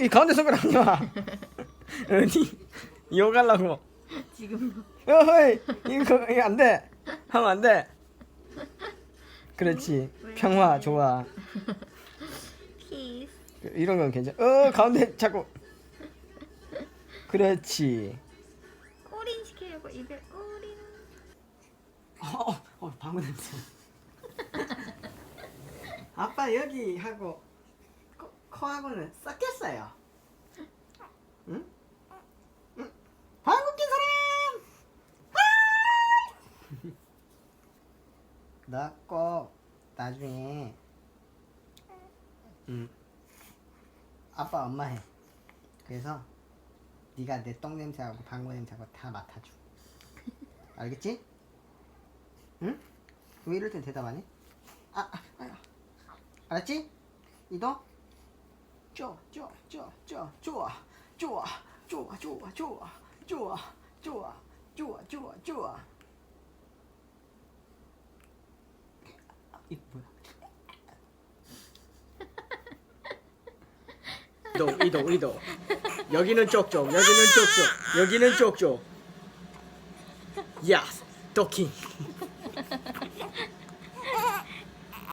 이 가운데 손가락 하지 마. 이거 가려고. 지금 어이 이거 이거 안 돼. 하면 안 돼. 그렇지. 평화 좋아. 키스. 이런 건 괜찮아. 어 가운데 자꾸. 그렇지. 꼬린 시키려고 입에 꼬린. 어, 어, 어 방구 냄새. 아빠 여기 하고 코, 코하고는 섞였어요. 응? 응? 방구 낀 사람! 나꼭 나중에 응. 아빠 엄마 해. 그래서 네가 내 똥 냄새하고 방구 냄새하고 다 맡아줘. 알겠지? 응? 왜 이럴 땐 대답 안 해? 아, 아, 아. 알았지? 이도? 좋아, 좋아, 좋아, 좋아, 좋아, 좋아, 좋아, 좋아, 좋아, 좋아, 좋아, 좋아, 좋아, 좋아. 이 뭐야? 이도, 이도, 이도. 여기는 쪽쪽, 여기는 쪽쪽, 여기는 쪽쪽. 야, 도킹.